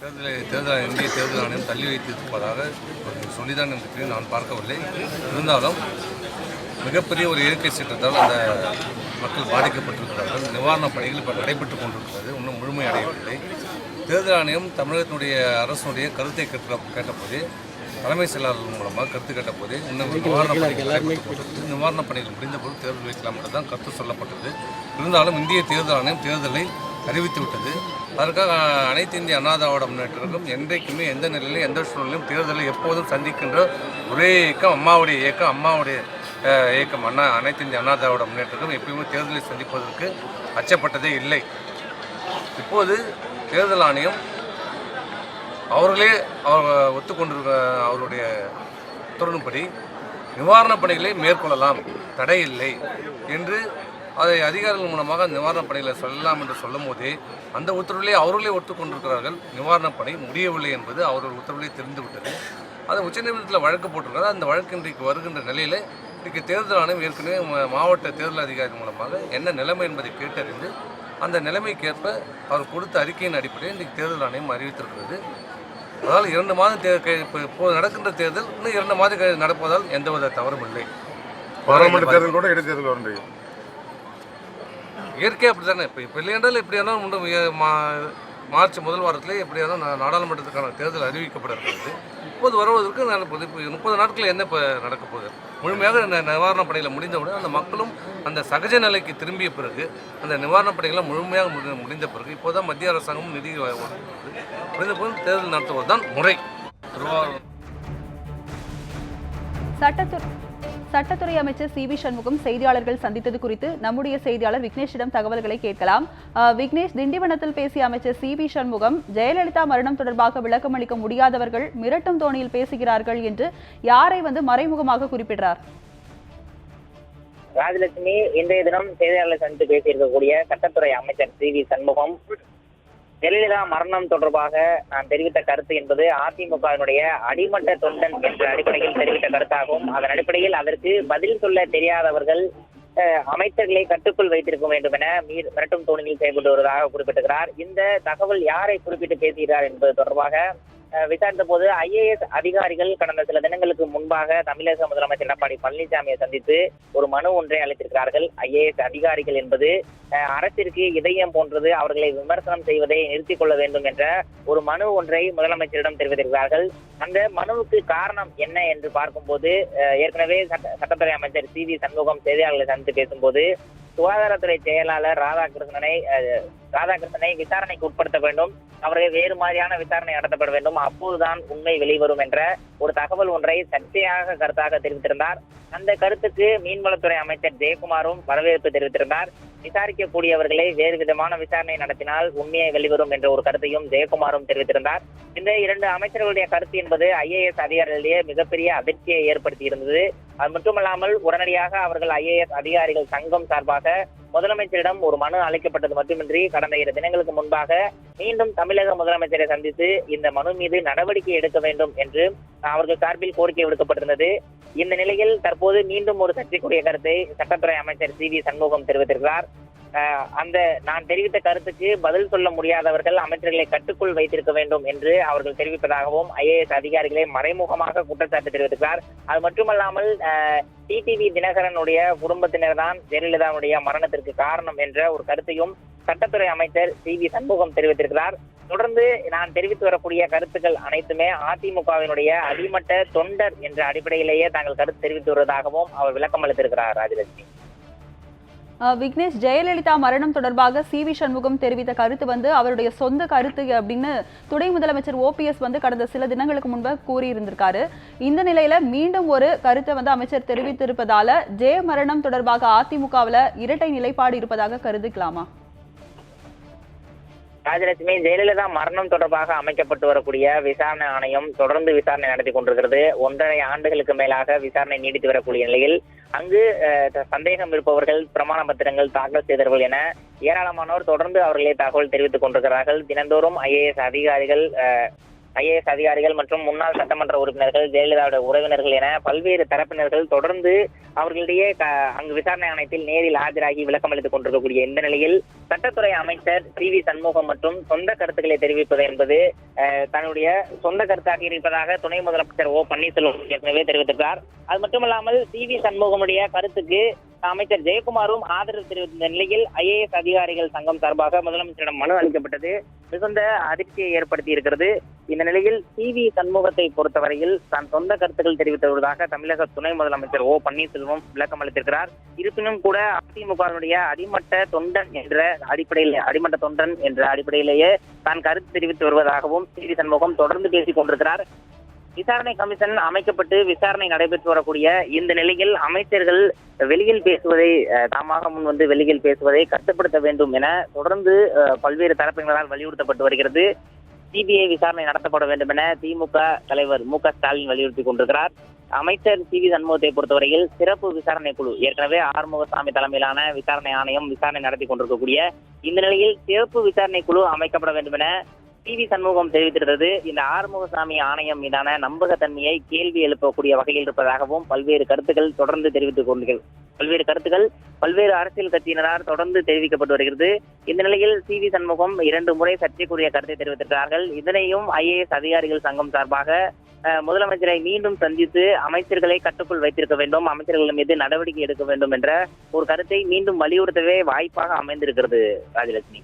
தேர்தலை தேர்தல் இந்திய தேர்தல் ஆணையம் தள்ளி வைத்திருப்பதாக சொல்லிதான் இருக்கிறேன் நான் பார்க்கவில்லை. இருந்தாலும் மிகப்பெரிய ஒரு இயற்கை சீற்றத்தால் அந்த மக்கள் பாதிக்கப்பட்டிருக்கிறார்கள். நிவாரணப் பணிகள் இப்போ நடைபெற்றுக் கொண்டிருக்கிறது. இன்னும் முழுமையடையவில்லை. தேர்தல் ஆணையம் தமிழகத்தினுடைய அரசுடைய கருத்தை கேட்ட கேட்டபோதே தலைமை செயலாளர் மூலமாக கருத்து கேட்டபோதே இன்னும் நிவாரணப் பணிகள் நிவாரணப் பணிகள் முடிந்தபோது தேர்தல் வைக்கலாம் என்று தான் கருத்து சொல்லப்பட்டது. இருந்தாலும் இந்திய தேர்தல் ஆணையம் தேர்தலை அறிவித்து விட்டது. அதற்காக அனைத்து இந்திய அண்ணா திராவிட முன்னேற்றக்கும் என்றைக்குமே எந்த நிலையிலும் எந்த சூழ்நிலையும் தேர்தலை எப்போதும் சந்திக்கின்ற ஒரே இயக்கம் அம்மாவுடைய இயக்கம் அம்மாவுடைய இயக்கம். அண்ணா அனைத்து இந்திய அண்ணா திராவிட முன்னேற்றக்கும் எப்பயுமே தேர்தலை சந்திப்பதற்கு அச்சப்பட்டதே இல்லை. இப்போது தேர்தல் ஆணையம் அவர்களே அவர் ஒத்துக்கொண்டிருக்க அவருடைய உத்தரவின்படி நிவாரணப் பணிகளை மேற்கொள்ளலாம். தடை இல்லை என்று அதை அதிகாரிகள் மூலமாக நிவாரணப் பணிகளை சொல்லலாம் என்று சொல்லும் போதே அந்த உத்தரவிலே அவர்களே ஒத்துக்கொண்டிருக்கிறார்கள். நிவாரணப் பணி முடியவில்லை என்பது அவர்கள் உத்தரவிலே தெரிந்துவிட்டது. அது உச்சநீதிமன்றத்தில் வழக்கு போட்டிருக்கிறது அந்த வழக்கு இன்றைக்கு வருகின்ற நிலையில் இன்றைக்கு தேர்தல் ஆணையம் ஏற்கனவே மாவட்ட தேர்தல் அதிகாரி மூலமாக என்ன நிலைமை என்பதை கேட்டறிந்து அந்த நிலைமைக்கேற்ப அவர் கொடுத்த அறிக்கையின் அடிப்படையில் இன்றைக்கு தேர்தல் ஆணையம் அறிவித்திருக்கிறது. அதனால் இரண்டு மாதம் தே கே- இப்போ நடக்கின்ற தேர்தல் இன்னும் இரண்டு மாதம் நடப்பதால் எந்தவித தவறும் இல்லை. பாராளுமன்ற தேர்தல் கூட இடைத்தேர்தல் வரும் இயற்கை அப்படி தானே இப்போ இப்போ இல்லையென்றால் எப்படி முன்னும் மா- மார்ச் முதல் வாரத்திலே எப்படி நா- நாடாளுமன்றத்துக்கான தேர்தல் அறிவிக்கப்பட இருக்கிறது இப்போது வருவதற்கு நான் இப்போ முப்பது நாட்களில் என்ன இப்போ நடக்க போகுது? முழுமையாக நிவாரணப் பணிகளை முடிந்தவுடன் அந்த மக்களும் அந்த சகஜ நிலைக்கு திரும்பிய பிறகு அந்த நிவாரணப் பணிகளை முழுமையாக முடி- முடிந்த பிறகு இப்போதான் மத்திய அரசாங்கம் நிதி முடிந்த பிறகு தேர்தல் நடத்துவது தான் முறை சட்டத்துறை சட்டத்துறை அமைச்சர் சி வி சண்முகம் செய்தியாளர்கள் சந்தித்தது குறித்து நம்முடைய செய்தியாளர் விக்னேஷிடம் தகவல்களை கேட்கலாம். விக்னேஷ் திண்டிவனத்தில் பேசிய அமைச்சர் சி வி சண்முகம் ஜெயலலிதா மரணம் தொடர்பாக விளக்கம் அளிக்க முடியாதவர்கள் மிரட்டும் தோணியில் பேசுகிறார்கள் என்று யாரை வந்து மறைமுகமாக குறிப்பிடுறார்? ராஜலட்சுமி இன்றைய தினம் செய்தியாளர்களை சந்தித்து பேசியிருக்கக்கூடிய சட்டத்துறை அமைச்சர் சி வி சண்முகம் ஜெயலலிதா மரணம் தொடர்பாக நான் தெரிவித்த கருத்து என்பது அதிமுகவினுடைய அடிமட்ட தொண்டன் என்ற அடிப்படையில் தெரிவித்த கருத்தாகும். அதன் அடிப்படையில் அதற்கு பதில் சொல்ல தெரியாதவர்கள் அஹ், அமைச்சர்களை கட்டுக்குள் வைத்திருக்க வேண்டும் என மீ- மிரட்டும் தோணியில் செயல்பட்டு வருவதாக குறிப்பிட்டிருக்கிறார். இந்த தகவல் யாரை குறிப்பிட்டு பேசுகிறார் என்பது தொடர்பாக விசாரித்த போது ஐஏஎஸ் அதிகாரிகள் கடந்த சில தினங்களுக்கு முன்பாக தமிழக முதலமைச்சர் எடப்பாடி பழனிசாமியை சந்தித்து ஒரு மனு ஒன்றை அளித்திருக்கிறார்கள். ஐஏஎஸ் அதிகாரிகள் என்பது அரசிற்கு இதயம் போன்றது அவர்களை விமர்சனம் செய்வதை நிறுத்திக் கொள்ள வேண்டும் என்ற ஒரு மனு ஒன்றை முதலமைச்சரிடம் தெரிவித்திருக்கிறார்கள். அந்த மனுவுக்கு காரணம் என்ன என்று பார்க்கும்போது ஏற்கனவே சட்ட சட்டத்துறை அமைச்சர் சி வி சண்முகம் செய்தியாளர்களை சந்தித்து பேசும்போது சுகாதாரத்துறை செயலாளர் ராதாகிருஷ்ணனை அஹ், ராதாகிருஷ்ணனை விசாரணைக்கு உட்படுத்த வேண்டும். அவர்கள் வேறு மாதிரியான விசாரணை நடத்தப்பட வேண்டும். அப்போதுதான் உண்மை வெளிவரும் என்ற ஒரு தகவல் ஒன்றை சர்ச்சையாக கருத்தாக தெரிவித்திருந்தார். அந்த கருத்துக்கு மீன்வளத்துறை அமைச்சர் ஜெயக்குமாரும் வரவேற்பு தெரிவித்திருந்தார். விசாரிக்கக்கூடியவர்களை வேறு விதமான விசாரணை நடத்தினால் உண்மையை வெளிவரும் என்ற ஒரு கருத்தையும் ஜெயக்குமாரும் தெரிவித்திருந்தார். இந்த இரண்டு அமைச்சர்களுடைய கருத்து என்பது ஐஏஎஸ் அதிகாரிகளிடையே மிகப்பெரிய அதிர்ச்சியை ஏற்படுத்தி இருந்தது அது மட்டுமல்லாமல் உடனடியாக அவர்கள் ஐஏஎஸ் அதிகாரிகள் சங்கம் சார்பாக முதலமைச்சரிடம் ஒரு மனு அளிக்கப்பட்டது மட்டுமின்றி கடந்த இரு தினங்களுக்கு முன்பாக மீண்டும் தமிழக முதலமைச்சரை சந்தித்து இந்த மனு மீது நடவடிக்கை எடுக்க வேண்டும் என்று அவர்கள் சார்பில் கோரிக்கை விடுக்கப்பட்டிருந்தது. இந்த நிலையில் தற்போது மீண்டும் ஒரு சர்ச்சைக்குரிய கருத்தை சட்டத்துறை அமைச்சர் சி வி சண்முகம் தெரிவித்திருக்கிறார். அந்த நான் தெரிவித்த கருத்துக்கு பதில் சொல்ல முடியாதவர்கள் அமைச்சர்களை கட்டுக்குள் வைத்திருக்க வேண்டும் என்று அவர்கள் தெரிவிப்பதாகவும் ஐஏஎஸ் அதிகாரிகளை மறைமுகமாக குற்றச்சாட்டு தெரிவித்திருக்கிறார் அது மட்டுமல்லாமல் டிடிவி தினகரனுடைய குடும்பத்தினர் தான் ஜெயலலிதாவுடைய மரணத்திற்கு காரணம் என்ற ஒரு கருத்தையும் சட்டத்துறை அமைச்சர் சி வி சண்முகம் தெரிவித்திருக்கிறார். தொடர்ந்து நான் தெரிவித்து வரக்கூடிய கருத்துக்கள் அனைத்துமே அதிமுகவினுடைய அடிமட்ட தொண்டர் என்ற அடிப்படையிலேயே தாங்கள் கருத்து தெரிவித்து வருவதாகவும் அவர் விளக்கம் அளித்திருக்கிறார் ராஜலட்சுமி. விக்னேஷ் ஜெயலலிதா மரணம் தொடர்பாக சி வி சண்முகம் தெரிவித்த கருத்து வந்து அவருடைய சொந்த கருத்து அப்படின்னு துணை முதலமைச்சர் ஓபிஎஸ் வந்து கடந்த சில தினங்களுக்கு முன்பு கூறியிருந்திருக்காரு. இந்த நிலையில மீண்டும் ஒரு கருத்தை வந்து அமைச்சர் தெரிவித்திருப்பதால ஜெய மரணம் தொடர்பாக அதிமுகவில் இரட்டை நிலைப்பாடு இருப்பதாக கருதிக்கலாமா? ராஜலட்சுமி ஜெயலலிதா மரணம் தொடர்பாக அமைக்கப்பட்டு வரக்கூடிய விசாரணை ஆணையம் தொடர்ந்து விசாரணை நடத்தி கொண்டிருக்கிறது. ஒன்றரை ஆண்டுகளுக்கு மேலாக விசாரணை நீடித்து வரக்கூடிய நிலையில் அங்கு அஹ், சந்தேகம் இருப்பவர்கள் பிரமாண பத்திரங்கள் தாக்கல் செய்தவர்கள் என ஏராளமானோர் தொடர்ந்து அவர்களே தகவல் தெரிவித்துக் கொண்டிருக்கிறார்கள். தினந்தோறும் ஐஏஎஸ் அதிகாரிகள் ஐஏஎஸ் அதிகாரிகள் மற்றும் முன்னாள் சட்டமன்ற உறுப்பினர்கள் ஜெயலலிதாவுடைய உறவினர்கள் என பல்வேறு தரப்பினர்கள் தொடர்ந்து அவர்களிடையே க- அங்கு விசாரணை ஆணையத்தில் நேரில் ஆஜராகி விளக்கம் அளித்துக் கொண்டிருக்கக்கூடிய இந்த நிலையில் சட்டத்துறை அமைச்சர் சி வி சண்முகம் மற்றும் சொந்த கருத்துக்களை தெரிவிப்பது என்பது அஹ், தன்னுடைய சொந்த கருத்தாக இருப்பதாக துணை முதலமைச்சர் ஓ பன்னீர்செல்வம் ஏற்கனவே தெரிவித்திருக்கிறார். அது மட்டுமல்லாமல் சி வி சண்முகமுடைய கருத்துக்கு அமைச்சர் ஜெயக்குமாரும் ஆதரவு தெரிவித்த நிலையில் ஐஏஎஸ் அதிகாரிகள் சங்கம் சார்பாக முதலமைச்சரிடம் மனு அளிக்கப்பட்டது. மிகுந்த அதிர்ச்சியை ஏற்படுத்தி இருக்கிறது இந்த நிலையில் சி வி சண்முகத்தை பொறுத்தவரையில் தான் சொந்த கருத்துக்கள் தெரிவித்து வருவதாக தமிழக துணை முதலமைச்சர் ஓ பன்னீர்செல்வம் விளக்கம் அளித்திருக்கிறார். இருப்பினும் கூட அதிமுகவினுடைய அடிமட்ட தொண்டன் என்ற அடிப்படையில் அடிமட்ட தொண்டன் என்ற அடிப்படையிலேயே தான் கருத்து தெரிவித்து வருவதாகவும் சி வி சண்முகம் தொடர்ந்து பேசிக் கொண்டிருக்கிறார். விசாரணை கமிஷன் அமைக்கப்பட்டு விசாரணை நடைபெற்று வரக்கூடிய இந்த நிலையில் அமைச்சர்கள் வெளியில் பேசுவதை அஹ், தாமாக முன் வந்து வெளியில் பேசுவதை கட்டுப்படுத்த வேண்டும் என தொடர்ந்து அஹ், பல்வேறு தரப்பினரால் வலியுறுத்தப்பட்டு வருகிறது. சிபிஐ விசாரணை நடத்தப்பட வேண்டும் என திமுக தலைவர் மு க ஸ்டாலின் வலியுறுத்தி கொண்டிருக்கிறார். அமைச்சர் சி வி சண்முகத்தை பொறுத்தவரையில் சிறப்பு விசாரணை குழு ஏற்கனவே ஆறுமுகசாமி தலைமையிலான விசாரணை ஆணையம் விசாரணை நடத்தி கொண்டிருக்கக்கூடிய இந்த நிலையில் சிறப்பு விசாரணை குழு அமைக்கப்பட வேண்டும் என சி வி சண்முகம் தெரிவித்திருந்தது இந்த ஆறுமுகசாமி ஆணையம் மீதான நம்பகத்தன்மையை கேள்வி எழுப்பக்கூடிய வகையில் இருப்பதாகவும் பல்வேறு கருத்துக்கள் தொடர்ந்து தெரிவித்துக் கொண்டீர்கள் பல்வேறு கருத்துக்கள் பல்வேறு அரசியல் கட்சியினரால் தொடர்ந்து தெரிவிக்கப்பட்டு வருகிறது. இந்த நிலையில் சி வி சண்முகம் இரண்டு முறை சர்ச்சைக்குரிய கருத்தை தெரிவித்திருக்கிறார்கள். இதனையும் ஐஏஎஸ் அதிகாரிகள் சங்கம் சார்பாக முதலமைச்சரை மீண்டும் சந்தித்து அமைச்சர்களை கட்டுக்குள் வைத்திருக்க வேண்டும் அமைச்சர்கள் மீது நடவடிக்கை எடுக்க வேண்டும் என்ற ஒரு கருத்தை மீண்டும் வலியுறுத்தவே வாய்ப்பாக அமைந்திருக்கிறது ராஜலட்சுமி.